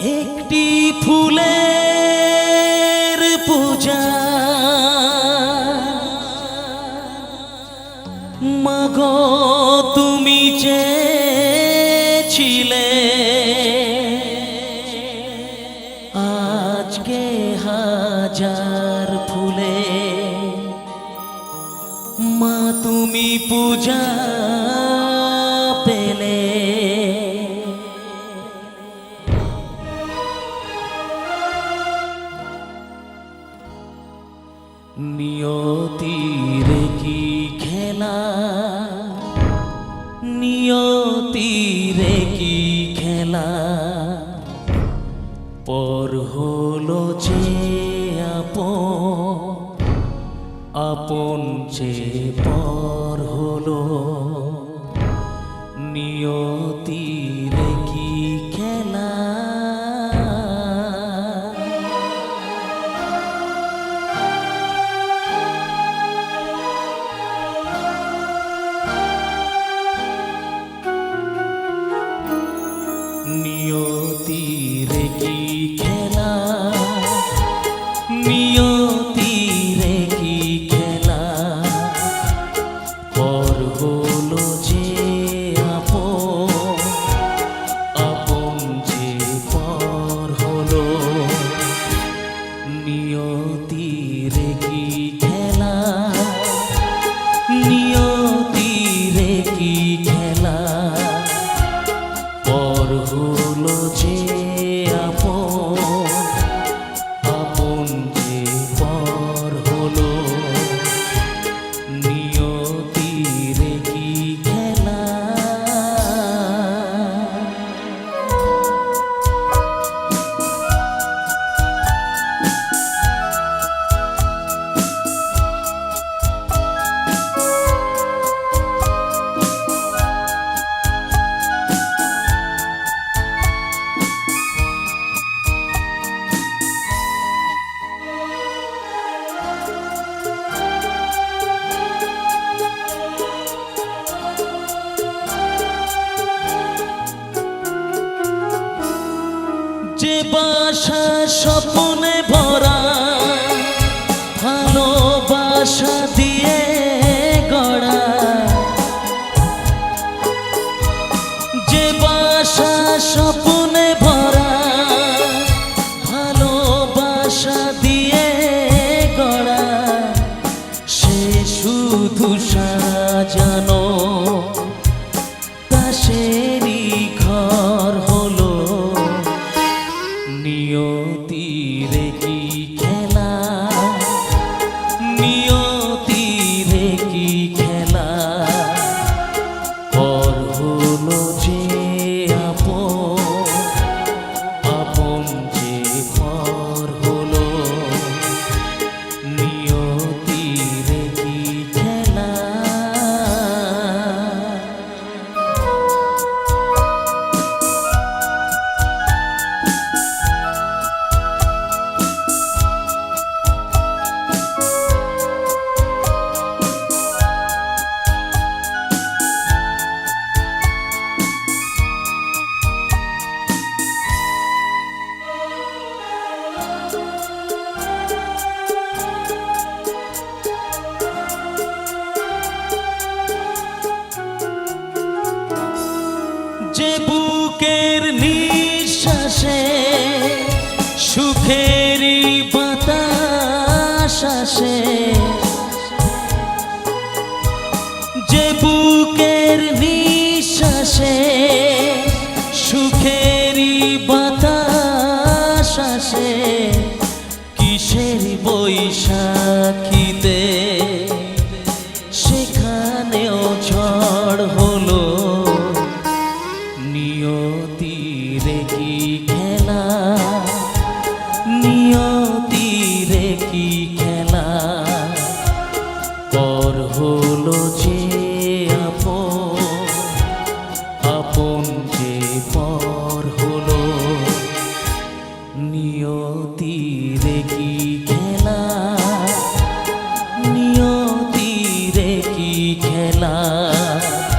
একটি ফুলের পূজা। মাগো তুমি চেয়েছিলে। আজকে হাজার ফুলে। মা তুমি পূজা খেলা পর হলো যে আপন আপন যে পর হলো। নিয়তির স্বপ্নে ভরা ভালোবাসা দিয়ে নিয়তির যে বুকের নিঃশ্বাসে সুখেরই বাতাস আসে। যে বুকের নিঃশ্বাসে সুখেরই বাতাস আসে। কিসের বৈশাখীতে সেখানেও ঝড় না।